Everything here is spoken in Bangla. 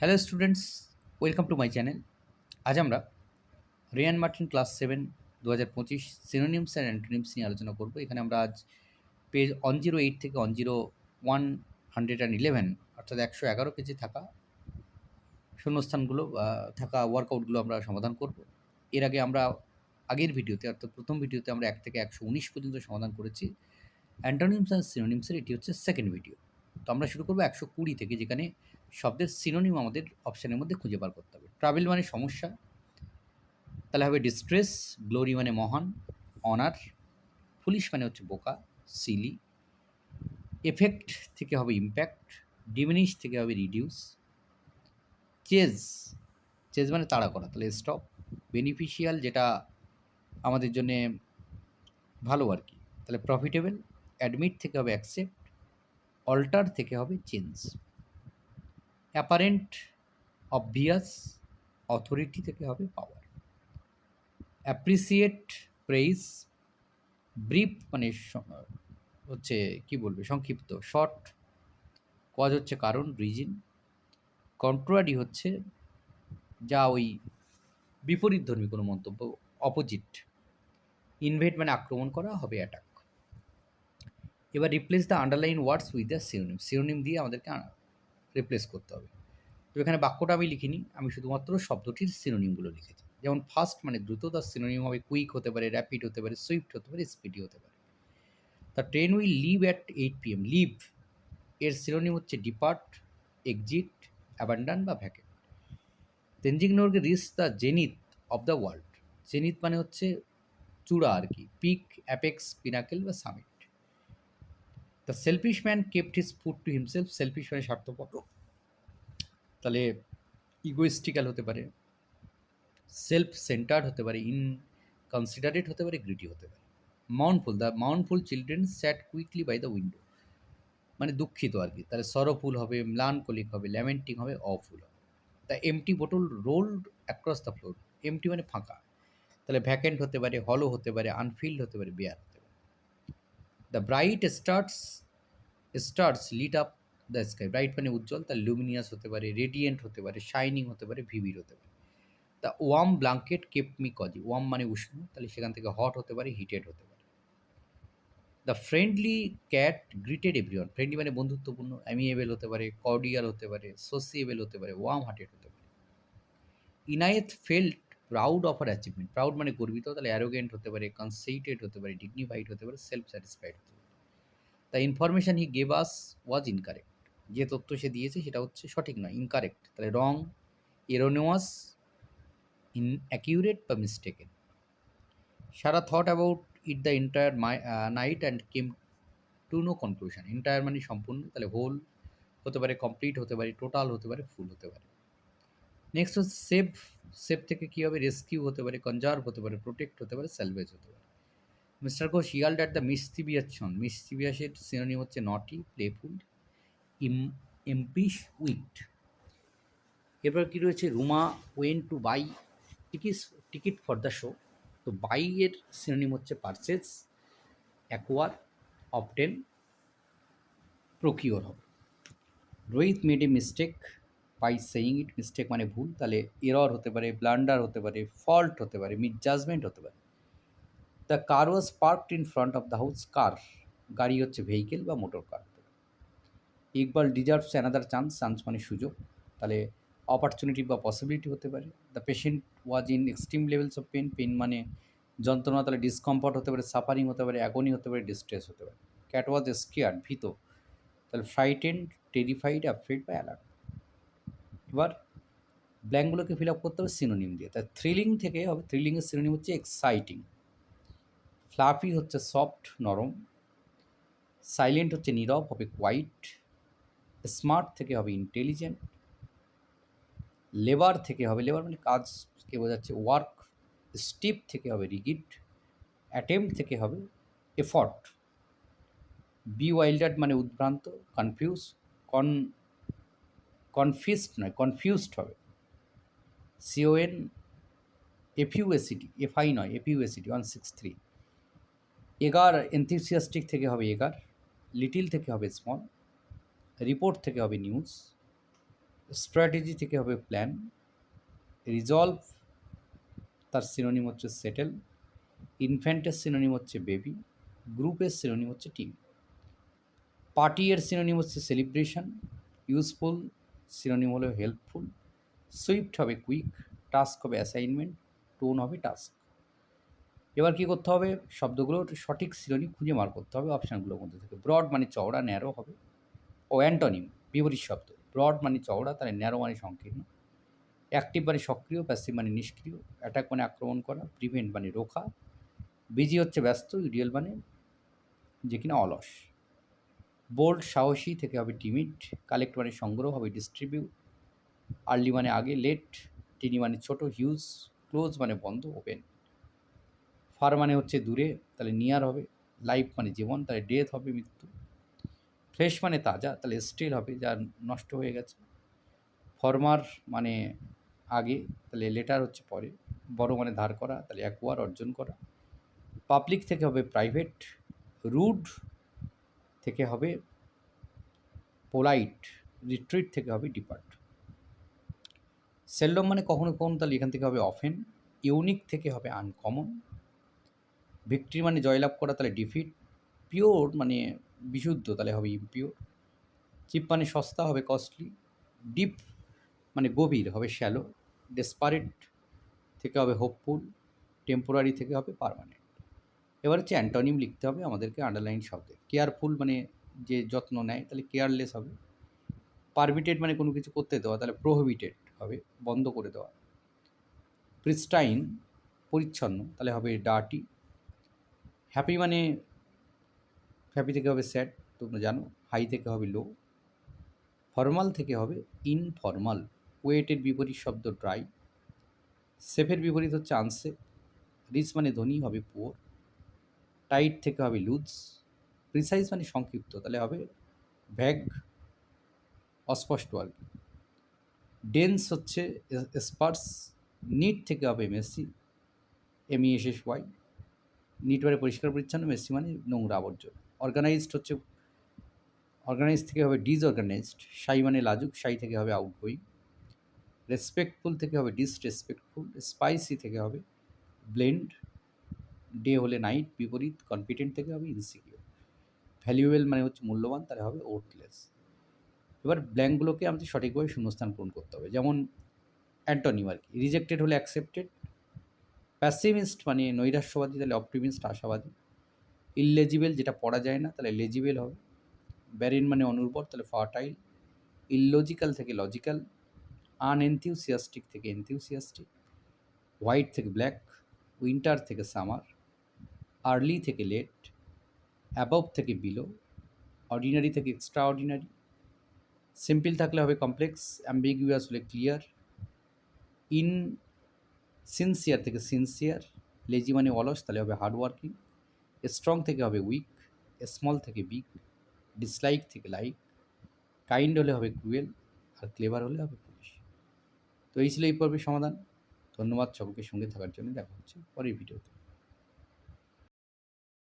Hello students welcome to my channel আজ আমরা রিয়ান মার্টিন ক্লাস সেভেন দু হাজার পঁচিশ সিনোনিমস অ্যান্ড অ্যান্টোনিমস নিয়ে আলোচনা করব। এখানে আমরা আজ পেজ অন জিরো এইট থেকে one zero one hundred and eleven অর্থাৎ একশো এগারো পেজে থাকা শূন্যস্থানগুলো থাকা ওয়ার্কআউটগুলো আমরা সমাধান করব। এর আগে আমরা আগের ভিডিওতে অর্থাৎ প্রথম ভিডিওতে আমরা এক থেকে একশো উনিশ পর্যন্ত সমাধান করেছি। অ্যান্টোনিমস অ্যান্ড সিনোনিমসের এটি হচ্ছে সেকেন্ড ভিডিও তো আমরা শুরু করব একশো কুড়ি থেকে, যেখানে শব্দের সিনোনিম আমাদের অপশানের মধ্যে খুঁজে বার করতে হবে। ট্রাভেল মানে সমস্যা, তাহলে হবে ডিস্ট্রেস গ্লোরি মানে মহান অনার পুলিশ মানে হচ্ছে বোকা সিলি এফেক্ট থেকে হবে ইম্প্যাক্ট ডিমিনিশ থেকে হবে রিডিউস চেজ চেজ মানে তাড়া করা, তাহলে স্টপ বেনিফিশিয়াল যেটা আমাদের জন্যে ভালো আর কি। তাহলে প্রফিটেবল অ্যাডমিট থেকে হবে অ্যাকসেপ্ট অল্টার থেকে হবে চেঞ্জ অ্যাপারেন্ট, অবভিয়াস, অথরিটি থেকে হবে পাওয়ার। অ্যাপ্রিসিয়েট, প্রেইস, ব্রিফ মানে হচ্ছে কি বলবে, সংক্ষিপ্ত, শর্ট, কজ হচ্ছে কারণ, রিজিন। কন্ট্রারি হচ্ছে যা ওই বিপরীত ধর্মী কোনো মন্তব্য, অপোজিট। ইনভেট মানে আক্রমণ করা, হবে অ্যাটাক। এবার replace the underline words with the synonym synonym দিয়ে আমাদেরকে রিপ্লেস করতে হবে। তো এখানে বাক্যটা আমি লিখিনি, আমি শুধুমাত্র শব্দটির সিনোনিমগুলো লিখেছি। যেমন ফাস্ট মানে দ্রুত, তার সিনোনিম হবে কুইক হতে পারে র্যাপিড হতে পারে সুইফট হতে পারে স্পিডি হতে পারে। The train will leave at eight P M leave এর সিনোনিম হচ্ছে ডিপার্ট এক্সিট অ্যাবান্ডান বা vacate Tenzing Norgay reached the zenith of the world. Zenith মানে হচ্ছে চূড়া আর কি, পিক, অ্যাপেক্স, পিনাকেল বা summit the selfish man kept his food to himself selfish মানে স্বার্থপর। তাহলে ইগোইস্টিক্যাল হতে পারে সেলফ সেন্টার্ড হতে পারে ইন কনসিডারেট হতে পারে গ্রিটি হতে পারে। Mournful the mournful children sat quietly by the window মানে দুঃখিত আর কি। তাহলে সরফুল হবে ম্লানকলিক হবে ল্যামেন্টিং হবে অফুল হবে। The empty bottle rolled across the floor empty মানে ফাঁকা। তাহলে ভ্যাকেন্ট হতে পারে হলো হতে পারে আনফিল্ড হতে পারে বেয়ার হতে the bright starts stars lit up the sky bright মানে উজ্জ্বল, তার লুমিনিয়াস হতে পারে রেডিয়েন্ট হতে পারে শাইনিং হতে পারে ভিভিড হতে পারে। The warm blanket kept me cozy warm মানে উষ্ণ, তাহলে সেখান থেকে হট হতে পারে হিটেড হতে পারে। The friendly cat greeted everyone friendly মানে বন্ধুত্বপূর্ণ অ্যামিয়েবল হতে পারে কর্ডিয়াল হতে পারে সোসিয়েবল হতে পারে ওয়ার্ম হার্টেড হতে পারে। Inayat felt proud of her achievement proud মানে গর্বিত, তাহলে অ্যারোগেন্ট হতে পারে কনসেইটেড হতে পারে ডিগনিফাইড হতে পারে সেলফ স্যাটিসফাইড হতে পারে। The information he gave us was incorrect যে তথ্য সে দিয়েছে সেটা হচ্ছে সঠিক নয় ইনকারেক্ট তাহলে রং এরোনোয়াস ইন অ্যাকিউরেট বা mistaken Sara thought about it the entire night and came to no conclusion entire মানে সম্পূর্ণ, তাহলে হোল হতে পারে কমপ্লিট হতে পারে টোটাল হতে পারে ফুল হতে পারে। নেক্সট হচ্ছে সেভ সেভ থেকে কী হবে? রেস্কিউ হতে পারে, কনজার্ভ হতে পারে, প্রোটেক্ট হতে পারে, স্যালভেজ হতে পারে। Mr Ghosh, yelled at the mysterious ছন মিস্টিবিয়াসের সিনোনিম হচ্ছে নটি প্লেফুল ইম এমপিশ উইকড এরপর কী রয়েছে? Ruma, went to buy, tickets, ticket for the show. তো বাই এর সিনোনিম হচ্ছে পারচেস অ্যাকোয়ার, অপটেন, প্রকিওর হবে। Rohit made a mistake by saying it mistake মানে ভুল, তাহলে এরর হতে পারে ব্লান্ডার হতে পারে ফল্ট হতে পারে মিস জাজমেন্ট হতে পারে। The car was parked in front of the house car গাড়ি হচ্ছে ভেহিকেল বা motor car Iqbal deserves another chance chance মানে সুযোগ। তাহলে অপরচুনিটি বা পসিবিলিটি হতে পারে। The patient was in extreme levels of pain pain মানে যন্ত্রণা, তাহলে ডিসকমফর্ট হতে পারে সাফারিং হতে পারে অ্যাগনি হতে পারে ডিস্ট্রেস হতে পারে। ক্যাট ওয়াজ স্কেয়ার্ড ভীত। তাহলে ফ্রাইটেন্ড টেরিফাইড অ্যাফ্রেড বা অ্যালার্ট এবার ব্ল্যাঙ্কগুলোকে ফিল আপ করতে হবে সিনোনিম দিয়ে। তাই থ্রিলিং থেকে হবে, থ্রিলিংয়ের সিনোনিম হচ্ছে এক্সাইটিং। ফ্লাফি হচ্ছে সফট, নরম। সাইলেন্ট হচ্ছে নীরব, হবে কোয়াইট স্মার্ট থেকে হবে ইন্টেলিজেন্ট। লেবার থেকে হবে, লেবার মানে কাজকে বোঝাচ্ছে, ওয়ার্ক। স্টিপ থেকে হবে রিগিড। অ্যাটেম্প থেকে হবে এফর্ট। বি ওয়াইল্ডার্ড মানে উদ্ভ্রান্ত, কনফিউজ। কন কনফিউজড নয় কনফিউজড হবে। C O N F U S E D F I নয় F U S E D one six three এগার এনথিউসিয়াস্টিক থেকে হবে এগার লিটিল থেকে হবে স্মল রিপোর্ট থেকে হবে নিউজ স্ট্র্যাটেজি থেকে হবে প্ল্যান রিজলভ তার সিনোনিম হচ্ছে সেটেল ইনফ্যান্টের সিনোনিম হচ্ছে বেবি গ্রুপের সিনোনিম হচ্ছে টিম পার্টি এর সিনোনিম হচ্ছে সেলিব্রেশন ইউজফুল সিনোনিম হলো হেল্পফুল সুইফট হবে কুইক টাস্ক হবে অ্যাসাইনমেন্ট টোন হবে টাস্ক এবার কী করতে হবে? শব্দগুলোর সঠিক সিনোনিম খুঁজে মার করতে হবে অপশানগুলোর মধ্যে থেকে। ব্রড মানে চওড়া ন্যারো হবে। ও অ্যান্টনিম বিপরীত শব্দ। ব্রড মানে চওড়া, তাহলে ন্যারো মানে সংকীর্ণ। অ্যাক্টিভ মানে সক্রিয় প্যাসিভ মানে নিষ্ক্রিয়। অ্যাটাক মানে আক্রমণ করা। প্রিভেন্ট মানে রোখা। বিজি হচ্ছে ব্যস্ত ইডিয়াল মানে যে কিনা অলস। বোল্ড, সাহসী থেকে হবে টিমিড কালেক্ট মানে সংগ্রহ হবে ডিস্ট্রিবিউট আর্লি মানে আগে লেট টিনি মানে ছোট হিউজ ক্লোজ মানে বন্ধ ওপেন ফার মানে হচ্ছে দূরে, তাহলে নিয়ার হবে লাইফ মানে জীবন, তাহলে ডেথ হবে মৃত্যু। ফ্রেশ মানে তাজা, তাহলে স্টিল হবে, যা নষ্ট হয়ে গেছে। ফরমার মানে আগে, তাহলে লেটার হচ্ছে পরে, বড় মানে ধার করা, তাহলে অ্যাকোয়ার অর্জন করা। পাবলিক থেকে হবে প্রাইভেট রুড থেকে হবে পোলাইট রিট্রিট থেকে হবে ডিপার্ট সেলডম মানে কখনো কখনো তাহলে এখান থেকে হবে অফেন ইউনিক থেকে হবে আনকমন ভিক্টরি মানে জয়লাভ করা, তাহলে ডিফিট পিওর মানে বিশুদ্ধ, তাহলে হবে ইমপিওর চিপ মানে সস্তা, হবে কস্টলি ডিপ মানে গভীর, হবে শ্যালো ডেসপারেট থেকে হবে হোপফুল টেম্পোরারি থেকে হবে পারমানেন্ট এবার হচ্ছে অ্যান্টনিম লিখতে হবে আমাদেরকে আন্ডারলাইন শব্দে। কেয়ারফুল মানে যে যত্ন নেয়, তাহলে কেয়ারলেস হবে। পারমিটেড মানে কোনো কিছু করতে দেওয়া, তাহলে প্রোহিবিটেড হবে, বন্ধ করে দেওয়া। প্রিস্টাইন পরিচ্ছন্ন, তাহলে হবে ডার্টি হ্যাপি মানে হ্যাপি থেকে হবে স্যাড তোমরা জানো। হাই থেকে হবে লো ফর্মাল থেকে হবে ইনফর্মাল ওয়েটের বিপরীত শব্দ ড্রাই সেফের বিপরীত হচ্ছে আনসেফ রিচ মানে ধনী, হবে পুয়ার টাইট থেকে হবে লুজ, প্রিসাইজ মানে সংক্ষিপ্ত, তাহলে হবে ভ্যাগ, অস্পষ্ট আর কি। ডেন্স হচ্ছে স্পার্স, নিট থেকে হবে messy M E S S NEET neat পরিষ্কার পরিচ্ছন্ন, মেসি মানে নোংরা আবর্জনা। অর্গানাইজড হচ্ছে অর্গানাইজ থেকে হবে ডিসঅর্গানাইজড সাই মানে লাজুক, সাই থেকে হবে আউটগোয়িং রেসপেক্টফুল থেকে হবে ডিসরেসপেক্টফুল স্পাইসি থেকে হবে ব্লেন্ড ডে হলে নাইট বিপরীত কনফিডেন্ট থেকে হবে ইনসিকিউর ভ্যালুয়েবল মানে হচ্ছে মূল্যবান, তাহলে হবে ওর্থলেস এবার ব্ল্যাঙ্কগুলোকে আমাদের সঠিকভাবে শূন্যস্থান পূরণ করতে হবে। যেমন অ্যান্টনিম আর কি রিজেক্টেড হলে অ্যাকসেপ্টেড প্যাসিমিস্ট মানে নৈরাশ্যবাদী, তাহলে অপটিমিস্ট আশাবাদী। ইললেজিবেল যেটা পড়া যায় না, তাহলে লেজিবেল হবে। ব্যারিন মানে অনুর্বর, তাহলে ফার্টাইল ইললজিক্যাল থেকে লজিক্যাল আনএনথিউসিয়াস্টিক থেকে এনথিউসিয়াস্টিক হোয়াইট থেকে ব্ল্যাক উইন্টার থেকে সামার আর্লি থেকে লেট অ্যাবভ থেকে বিলো অর্ডিনারি থেকে এক্সট্রা অর্ডিনারি সিম্পল থাকলে হবে কমপ্লেক্স অ্যাম্বিগুয়াস হলে ক্লিয়ার ইন সিনসিয়ার থেকে সিনসিয়ার লেজি মানে অলস, তাহলে হবে হার্ডওয়ার্কিং স্ট্রং থেকে হবে উইক স্মল থেকে বিগ ডিসলাইক থেকে লাইক কাইন্ড হলে হবে ক্রুয়েল আর ক্লেভার হলে হবে পুলিশ তো এই ছিল এই পর্বের সমাধান। ধন্যবাদ সকলকে সঙ্গে থাকার জন্য। দেখা হচ্ছে পরের ভিডিওতে।